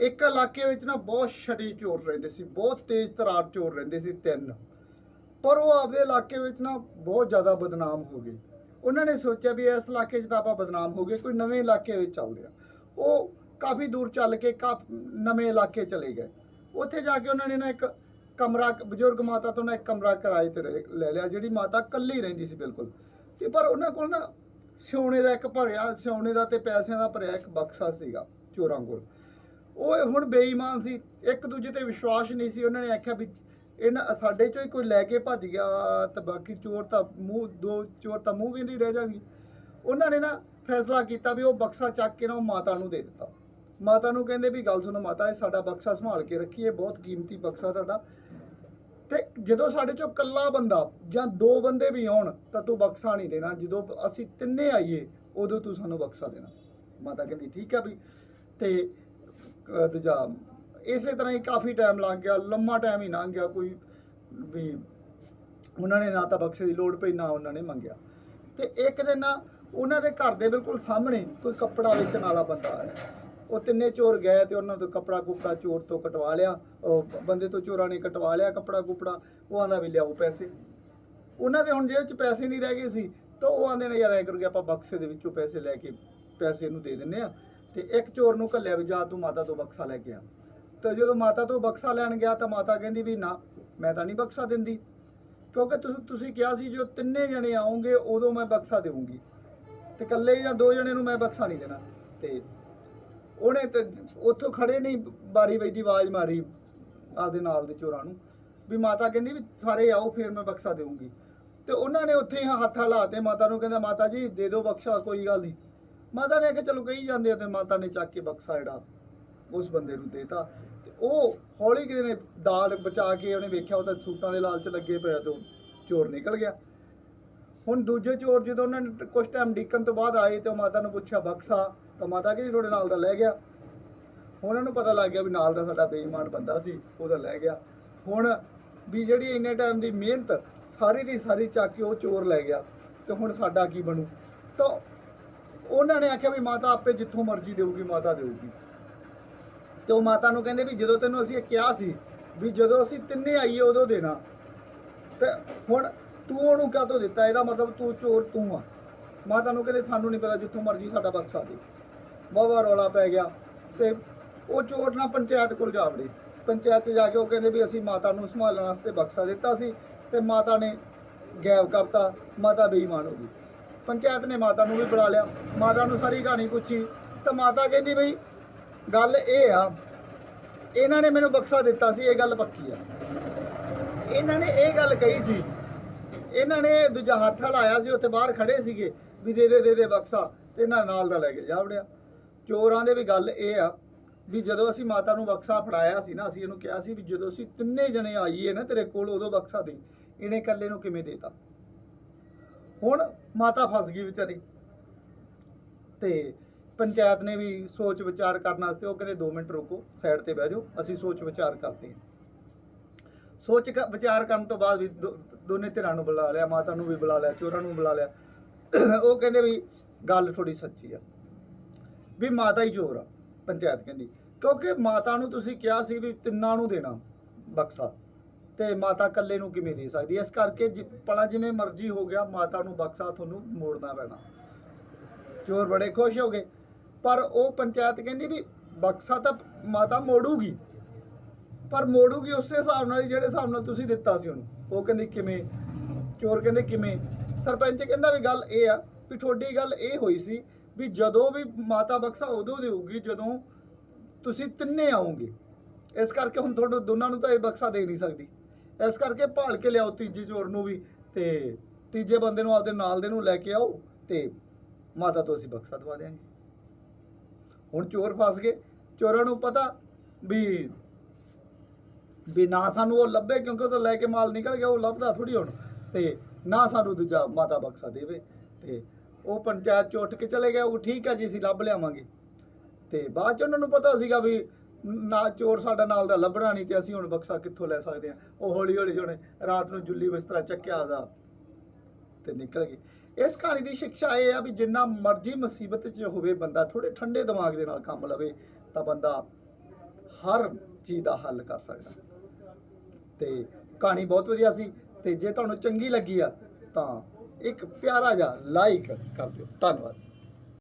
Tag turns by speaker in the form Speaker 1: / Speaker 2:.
Speaker 1: ਇੱਕ ਇਲਾਕੇ ਵਿੱਚ ਨਾ ਬਹੁਤ ਛੜੀ ਚੋਰ ਰਹਿੰਦੇ ਸੀ, ਬਹੁਤ ਤੇਜ਼ ਤਰਾਰ ਚੋਰ ਰਹਿੰਦੇ ਸੀ ਤਿੰਨ। ਪਰ ਉਹ ਆਪਦੇ ਇਲਾਕੇ ਵਿੱਚ ਨਾ ਬਹੁਤ ਜ਼ਿਆਦਾ ਬਦਨਾਮ ਹੋ ਗਏ। ਉਹਨਾਂ ਨੇ ਸੋਚਿਆ ਵੀ ਇਸ ਇਲਾਕੇ 'ਚ ਤਾਂ ਆਪਾਂ ਬਦਨਾਮ ਹੋ ਗਏ, ਕੋਈ ਨਵੇਂ ਇਲਾਕੇ ਵਿੱਚ ਚੱਲਦੇ ਆ। ਉਹ ਕਾਫੀ ਦੂਰ ਚੱਲ ਕੇ ਕਾਫ ਨਵੇਂ ਇਲਾਕੇ ਚਲੇ ਗਏ। ਉੱਥੇ ਜਾ ਕੇ ਉਹਨਾਂ ਨੇ ਨਾ ਇੱਕ ਕਮਰਾ, ਬਜ਼ੁਰਗ ਮਾਤਾ ਤੋਂ ਨਾ ਇੱਕ ਕਮਰਾ ਕਿਰਾਏ ਤੇ ਰਹਿ- ਲੈ ਲਿਆ, ਜਿਹੜੀ ਮਾਤਾ ਇਕੱਲੀ ਰਹਿੰਦੀ ਸੀ ਬਿਲਕੁਲ। ਤੇ ਪਰ ਉਹਨਾਂ ਕੋਲ ਨਾ ਸਿਉਣੇ ਦਾ ਇੱਕ ਭਰਿਆ, ਸਿਉਣੇ ਦਾ ਤੇ ਪੈਸਿਆਂ ਦਾ ਭਰਿਆ ਇੱਕ ਬਕਸਾ ਸੀਗਾ ਚੋਰਾਂ ਕੋਲ। ਉਹ ਹੁਣ ਬੇਈਮਾਨ ਸੀ। ਇੱਕ ਦੂਜੇ ਤੇ ਵਿਸ਼ਵਾਸ ਨਹੀਂ ਸੀ। ਉਹਨਾਂ ਨੇ ਆਖਿਆ ਵੀ ਇਹਨਾਂ ਸਾਡੇ ਚੋਂ ਹੀ ਕੋਈ ਲੈ ਕੇ ਭੱਜ ਗਿਆ ਤਾਂ ਬਾਕੀ ਚੋਰ ਤਾਂ ਮੂੰਹ, ਦੋ ਚੋਰ ਤਾਂ ਮੂੰਹ ਵਿੰਦੀ ਰਹਿ ਜਾਣਗੇ। ਉਹਨਾਂ ਨੇ ਨਾ ਫੈਸਲਾ ਕੀਤਾ ਵੀ ਉਹ ਬਕਸਾ ਚੱਕ ਕੇ ਨਾ ਉਹ ਮਾਤਾ ਨੂੰ ਦੇ ਦਿੱਤਾ। ਮਾਤਾ ਨੂੰ ਕਹਿੰਦੇ ਵੀ ਗੱਲ ਸੁਣੋ ਮਾਤਾ, ਇਹ ਸਾਡਾ ਬਕਸਾ ਸੰਭਾਲ ਕੇ ਰੱਖੀਏ, ਬਹੁਤ ਕੀਮਤੀ ਬਕਸਾ ਤੁਹਾਡਾ। ਤੇ ਜਦੋਂ ਸਾਡੇ ਚੋਂ ਇਕੱਲਾ ਬੰਦਾ ਜਾਂ ਦੋ ਬੰਦੇ ਵੀ ਆਉਣ ਤਾਂ ਤੂੰ ਬਕਸਾ ਨਹੀਂ ਦੇਣਾ। ਜਦੋਂ ਅਸੀਂ ਤਿੰਨੇ ਆਈਏ, ਉਦੋਂ ਤੂੰ ਸਾਨੂੰ ਬਕਸਾ ਦੇਣਾ। ਮਾਤਾ ਕਹਿੰਦੀ, ਠੀਕ ਆ ਵੀ ਤੇ ਦੂਜਾ ਇਸੇ ਤਰ੍ਹਾਂ ਹੀ ਕਾਫੀ ਟਾਈਮ ਲੰਘ ਗਿਆ, ਲੰਮਾ ਟਾਈਮ ਹੀ ਲੰਘ ਗਿਆ ਕੋਈ ਵੀ ਉਹਨਾਂ ਨੇ ਨਾ ਤਾਂ ਬਕਸੇ ਦੀ ਲੋੜ ਪਈ, ਨਾ ਉਹਨਾਂ ਨੇ ਮੰਗਿਆ। ਤੇ ਇੱਕ ਦਿਨ ਨਾ ਉਹਨਾਂ ਦੇ ਘਰ ਦੇ ਬਿਲਕੁਲ ਸਾਹਮਣੇ ਕੋਈ ਕੱਪੜਾ ਵੇਚਣ ਵਾਲਾ ਬੰਦਾ ਆਇਆ। ਉਹ ਤਿੰਨੇ ਚੋਰ ਗਏ ਤੇ ਉਹਨਾਂ ਤੋਂ ਕੱਪੜਾ ਕੁਪੜਾ ਚੋਰ ਤੋਂ ਕਟਵਾ ਲਿਆ, ਉਹ ਬੰਦੇ ਤੋਂ ਚੋਰਾਂ ਨੇ ਕਟਵਾ ਲਿਆ ਕੱਪੜਾ ਕੁਪੜਾ, ਉਹ ਆਂਦਾ ਵੀ ਲਿਆਓ ਪੈਸੇ। ਉਹਨਾਂ ਦੇ ਹੁਣ ਜੇਬ 'ਚ ਪੈਸੇ ਨਹੀਂ ਰਹਿ ਗਏ ਸੀ, ਤਾਂ ਉਹ ਆਂਦੇ ਨੇ, ਯਾਰ ਐ ਕਰੂਗੇ ਆਪਾਂ ਬਕਸੇ ਦੇ ਵਿੱਚੋਂ ਪੈਸੇ ਲੈ ਕੇ ਪੈਸੇ ਨੂੰ ਦੇ ਦਿੰਨੇ ਆ। ਤੇ ਇੱਕ ਚੋਰ ਨੂੰ ਘੱਲਿਆ ਵੀ ਜਾ ਤੂੰ ਮਾਤਾ ਤੋਂ ਬਕਸਾ ਲੈ ਕੇ ਆ। ਤੇ ਜਦੋਂ ਮਾਤਾ ਤੋਂ ਬਕਸਾ ਲੈਣ ਗਿਆ ਤਾਂ ਮਾਤਾ ਕਹਿੰਦੀ ਵੀ ਨਾ, ਮੈਂ ਤਾਂ ਨਹੀਂ ਬਕਸਾ ਦਿੰਦੀ। ਕਿਉਂਕਿ ਤੁਸੀਂ ਤੁਸੀਂ ਕਿਹਾ ਸੀ ਜੋ ਤਿੰਨੇ ਜਣੇ ਆਉਂਗੇ, ਉਦੋਂ ਮੈਂ ਬਕਸਾ ਦੇਵਾਂਗੀ। ਤੇ ਇਕੱਲੇ ਜਾਂ ਦੋ ਜਣੇ ਨੂੰ ਮੈਂ ਬਕਸਾ ਨਹੀਂ ਦੇਣਾ। ਤੇ ਉਹਨੇ ਤੇ ਉੱਥੋਂ ਖੜੇ ਨਹੀਂ, ਬਾਰੀ ਵਈ ਆਵਾਜ਼ ਮਾਰੀ ਆਪਦੇ ਨਾਲ ਦੇ ਚੋਰਾਂ ਨੂੰ, ਵੀ ਮਾਤਾ ਕਹਿੰਦੀ ਵੀ ਸਾਰੇ ਆਓ, ਫਿਰ ਮੈਂ ਬਕਸਾ ਦੇਵਾਂਗੀ। ਤੇ ਉਹਨਾਂ ਨੇ ਉੱਥੇ ਹੀ ਹੱਥ ਹਿਲਾਤੇ ਮਾਤਾ ਨੂੰ ਕਹਿੰਦਾ, ਮਾਤਾ ਜੀ, ਦੇ ਦਿਓ ਬਕਸਾ, ਕੋਈ ਗੱਲ ਨਹੀਂ। ਮਾਤਾ ਨੇ ਆਖਿਆ ਚਲੋ ਕਹੀ ਜਾਂਦੇ ਆ ਤੇ ਮਾਤਾ ਨੇ ਚੱਕ ਕੇ ਬਕਸਾ ਜਿਹੜਾ ਉਸ ਬੰਦੇ ਨੂੰ ਦੇਤਾ। ਤੇ ਉਹ ਹੌਲੀ ਕਿਤੇ ਨੇ ਦਾਲ ਬਚਾ ਕੇ ਉਹਨੇ ਵੇਖਿਆ, ਉਹ ਤਾਂ ਸੂਟਾਂ ਦੇ ਲਾਲਚ ਲੱਗੇ ਪਿਆ ਤੇ ਉਹ ਚੋਰ ਨਿਕਲ ਗਿਆ। ਹੁਣ ਦੂਜੇ ਚੋਰ ਜਦੋਂ ਉਹਨਾਂ ਨੇ ਕੁਝ ਟਾਈਮ ਡੀਕਨ ਤੋਂ ਬਾਅਦ ਆਏ ਤੇ ਉਹ ਮਾਤਾ ਨੂੰ ਪੁੱਛਿਆ, ਬਕਸਾ? ਤਾਂ ਮਾਤਾ ਕਹਿੰਦੀ, ਤੁਹਾਡੇ ਨਾਲ ਦਾ ਲੈ ਗਿਆ। ਹੁਣ ਉਹਨਾਂ ਨੂੰ ਪਤਾ ਲੱਗ ਗਿਆ ਵੀ ਨਾਲ ਦਾ ਸਾਡਾ ਬੇਈਮਾਨ ਬੰਦਾ ਸੀ, ਉਹਦਾ ਲੈ ਗਿਆ। ਹੁਣ ਵੀ ਜਿਹੜੀ ਇੰਨੇ ਟਾਈਮ ਦੀ ਮਿਹਨਤ, ਸਾਰੀ ਦੀ ਸਾਰੀ ਚੱਕ ਕੇ ਉਹ ਚੋਰ ਲੈ ਗਿਆ। ਤੇ ਹੁਣ ਸਾਡਾ ਕੀ ਬਣੂ? ਤਾਂ ਉਹਨਾਂ ਨੇ ਆਖਿਆ ਵੀ ਮਾਤਾ ਆਪੇ ਜਿੱਥੋਂ ਮਰਜ਼ੀ ਦੇਊਗੀ, ਮਾਤਾ ਦੇਊਗੀ। ਤੇ ਉਹ ਮਾਤਾ ਨੂੰ ਕਹਿੰਦੇ ਵੀ ਜਦੋਂ ਤੈਨੂੰ ਅਸੀਂ ਇਹ ਕਿਹਾ ਸੀ ਵੀ ਜਦੋਂ ਅਸੀਂ ਤਿੰਨੇ ਆਈਏ ਉਦੋਂ ਦੇਣਾ। ਤੇ ਹੁਣ ਤੂੰ ਉਹਨੂੰ ਕਾਹਤੋਂ ਦਿੱਤਾ? ਇਹਦਾ ਮਤਲਬ ਤੂੰ ਚੋਰ ਤੂੰ ਆ। ਮਾਤਾ ਨੂੰ ਕਹਿੰਦੇ ਸਾਨੂੰ ਨਹੀਂ ਪਤਾ, ਜਿੱਥੋਂ ਮਰਜ਼ੀ ਸਾਡਾ ਬਕਸਾ ਦੇ। ਬਾਬਾ ਰੌਲਾ ਪੈ ਗਿਆ। ਤੇ ਉਹ ਚੋਰ ਨਾ ਪੰਚਾਇਤ ਕੋਲ ਜਾ ਵੜੇ। ਪੰਚਾਇਤ 'ਚ ਜਾ ਕੇ ਉਹ ਕਹਿੰਦੇ ਵੀ ਅਸੀਂ ਮਾਤਾ ਨੂੰ ਸੰਭਾਲਣ ਵਾਸਤੇ ਬਕਸਾ ਦਿੱਤਾ ਸੀ ਤੇ ਮਾਤਾ ਨੇ ਗਾਇਬ ਕਰਤਾ। ਮਾਤਾ ਬੇਈਮਾਨ ਹੋ ਗਈ। ਪੰਚਾਇਤ ਨੇ ਮਾਤਾ ਨੂੰ ਵੀ ਬੁਲਾ ਲਿਆ। ਮਾਤਾ ਨੂੰ ਸਾਰੀ ਕਹਾਣੀ ਪੁੱਛੀ। ਤਾਂ ਮਾਤਾ ਕਹਿੰਦੀ ਬਈ, ਗੱਲ ਇਹ ਆ, ਇਹਨਾਂ ਨੇ ਮੈਨੂੰ ਬਕਸਾ ਦਿੱਤਾ ਸੀ, ਇਹ ਗੱਲ ਪੱਕੀ ਆ। ਇਹਨਾਂ ਨੇ ਇਹ ਗੱਲ ਕਹੀ ਸੀ, ਇਹਨਾਂ ਨੇ ਦੂਜਾ ਹੱਥ ਹਲਾਇਆ ਸੀ, ਉੱਥੇ ਬਾਹਰ ਖੜੇ ਸੀਗੇ, ਵੀ ਦੇ ਦੇ ਦੇ ਦੇ ਬਕਸਾ, ਤੇ ਇਹਨਾਂ ਨਾਲ ਦਾ ਲੈ ਕੇ ਜਾ ਵੜਿਆ। ਚੋਰਾਂ ਦੇ ਵੀ ਗੱਲ ਇਹ ਆ, ਵੀ ਜਦੋਂ ਅਸੀਂ ਮਾਤਾ ਨੂੰ ਬਕਸਾ ਫੜਾਇਆ ਸੀ ਨਾ, ਅਸੀਂ ਇਹਨੂੰ ਕਿਹਾ ਸੀ ਵੀ ਜਦੋਂ ਅਸੀਂ ਤਿੰਨੇ ਜਣੇ ਆਈਏ ਨਾ ਤੇਰੇ ਕੋਲ, ਉਦੋਂ ਬਕਸਾ ਦੇ। ਇਹਨੇ ਇਕੱਲੇ ਨੂੰ ਕਿਵੇਂ ਦੇਤਾ? ਹੁਣ ਮਾਤਾ ਫਸ ਗਈ ਵਿਚਾਰੀ। ਤੇ ਪੰਚਾਇਤ ਨੇ ਵੀ ਸੋਚ ਵਿਚਾਰ ਕਰਨ ਵਾਸਤੇ ਉਹ ਕਹਿੰਦੇ 2 ਮਿੰਟ ਰੁਕੋ, ਸਾਈਡ ਤੇ ਬਹਿ ਜਾਓ, ਅਸੀਂ ਸੋਚ ਵਿਚਾਰ ਕਰਦੇ ਹਾਂ। ਸੋਚ ਵਿਚਾਰ ਕਰਨ ਤੋਂ ਬਾਅਦ ਵੀ ਦੋ- ਦੋਨੇ ਧਿਰਾਂ ਨੂੰ ਬੁਲਾ ਲਿਆ, ਮਾਤਾ ਨੂੰ ਵੀ ਬੁਲਾ ਲਿਆ, ਚੋਰਾਂ ਨੂੰ ਬੁਲਾ ਲਿਆ। ਉਹ ਕਹਿੰਦੇ ਵੀ ਗੱਲ ਥੋੜੀ ਸੱਚੀ ਆ, ਵੀ ਮਾਤਾ ਹੀ ਚੋਰ ਆ, ਪੰਚਾਇਤ ਕਹਿੰਦੀ। ਕਿਉਂਕਿ ਮਾਤਾ ਨੂੰ ਤੁਸੀਂ ਕਿਹਾ ਸੀ ਵੀ ਤਿੰਨਾਂ ਨੂੰ ਦੇਣਾ ਬਕਸਾ। ਤੇ ਮਾਤਾ ਇਕੱਲੇ ਨੂੰ ਕਿਵੇਂ ਦੇ ਸਕਦੀ ਹੈ? ਇਸ ਕਰਕੇ ਜਿ- ਭਲਾ ਜਿਵੇਂ ਮਰਜ਼ੀ ਹੋ ਗਿਆ, ਮਾਤਾ ਨੂੰ ਬਕਸਾ ਤੁਹਾਨੂੰ ਮੋੜਨਾ ਪੈਣਾ। ਚੋਰ ਬੜੇ ਖੁਸ਼ ਹੋ ਗਏ। ਪਰ ਉਹ ਪੰਚਾਇਤ ਕਹਿੰਦੀ ਵੀ ਬਕਸਾ ਤਾਂ ਮਾਤਾ ਮੋੜੂਗੀ। ਪਰ ਮੋੜੂਗੀ ਉਸੇ ਹਿਸਾਬ ਨਾਲ ਜਿਹੜੇ ਹਿਸਾਬ ਨਾਲ ਤੁਸੀਂ ਦਿੱਤਾ ਸੀ ਉਹਨੂੰ। ਉਹ ਕਹਿੰਦੀ ਕਿਵੇਂ? ਚੋਰ ਕਹਿੰਦੇ ਕਿਵੇਂ? ਸਰਪੰਚ ਕਹਿੰਦਾ ਵੀ ਗੱਲ ਇਹ ਆ ਵੀ ਤੁਹਾਡੀ ਗੱਲ ਇਹ ਹੋਈ ਸੀ ਵੀ ਜਦੋਂ ਵੀ ਮਾਤਾ ਬਕਸਾ ਉਦੋਂ ਦੇਊਗੀ, ਜਦੋਂ ਤੁਸੀਂ ਤਿੰਨੇ ਆਉਂਗੇ। ਇਸ ਕਰਕੇ ਹੁਣ ਤੁਹਾਨੂੰ ਦੋਨਾਂ ਨੂੰ ਤਾਂ ਇਹ ਬਕਸਾ ਦੇ ਨਹੀਂ ਸਕਦੀ। ਇਸ ਕਰਕੇ ਭਾਲ ਕੇ ਲਿਆਓ ਤੀਜੇ ਚੋਰ ਨੂੰ ਵੀ ਤੇ ਤੀਜੇ ਬੰਦੇ ਨੂੰ ਆਪਦੇ ਨਾਲ ਦੇ ਨੂੰ ਲੈ ਕੇ ਆਓ ਤੇ ਮਾਤਾ ਤੋਂ ਅਸੀਂ ਬਕਸਾ ਦਵਾ ਦੇਾਂਗੇ ਹੁਣ ਚੋਰ ਫਸ ਗਏ। ਚੋਰਾਂ ਨੂੰ ਪਤਾ ਵੀ ਵੀ ਨਾ ਸਾਨੂੰ ਉਹ ਲੱਭੇ ਕਿਉਂਕਿ ਉਹ ਤਾਂ ਲੈ ਕੇ ਮਾਲ ਨਿਕਲ ਗਿਆ, ਉਹ ਲੱਭਦਾ ਥੋੜੀ ਹੁਣ ਤੇ ਨਾ ਸਾਨੂੰ ਦੂਜਾ ਮਾਤਾ ਬਕਸਾ ਦੇਵੇ ਤੇ ਉਹ ਪੰਚਾਇਤ ਚ ਉੱਠ ਕੇ ਚਲੇ ਗਿਆ। ਉਹ ਠੀਕ ਹੈ ਜੀ, ਅਸੀਂ ਲੱਭ ਲਿਆਵਾਂਗੇ। ਤੇ ਬਾਅਦ ਚ ਉਹਨਾਂ ਨੂੰ ਪਤਾ ਸੀਗਾ ਵੀ ਨਾ ਚੋਰ ਸਾਡਾ ਨਾਲ ਦਾ ਲੱਭਣਾ ਨਹੀਂ ਤੇ ਅਸੀਂ ਹੁਣ ਬਕਸਾ ਕਿੱਥੋਂ ਲੈ ਸਕਦੇ ਹਾਂ? ਉਹ ਹੌਲੀ ਹੌਲੀ ਜਿਹਨੇ ਰਾਤ ਨੂੰ ਜੁੱਲੀ ਬਿਸਤਰਾ ਚੱਕਿਆ ਦਾ ਤੇ ਨਿਕਲ ਗਈ। ਇਸ ਕਹਾਣੀ ਦੀ ਸਿੱਖਿਆ ਇਹ ਆ ਵੀ ਜਿੰਨਾ ਮਰਜ਼ੀ ਮੁਸੀਬਤ 'ਚ ਹੋਵੇ ਬੰਦਾ ਥੋੜੇ ਠੰਡੇ ਦਿਮਾਗ ਦੇ ਨਾਲ ਕੰਮ ਲਵੇ ਤਾਂ ਬੰਦਾ ਹਰ ਚੀਜ਼ ਦਾ ਹੱਲ ਕਰ ਸਕਦਾ। ਤੇ ਕਹਾਣੀ ਬਹੁਤ ਵਧੀਆ ਸੀ ਤੇ ਜੇ ਤੁਹਾਨੂੰ ਚੰਗੀ ਲੱਗੀ ਆ ਤਾਂ ਇੱਕ ਪਿਆਰਾ ਜਿਹਾ ਲਾਈਕ ਕਰ ਦਿਓ। ਧੰਨਵਾਦ।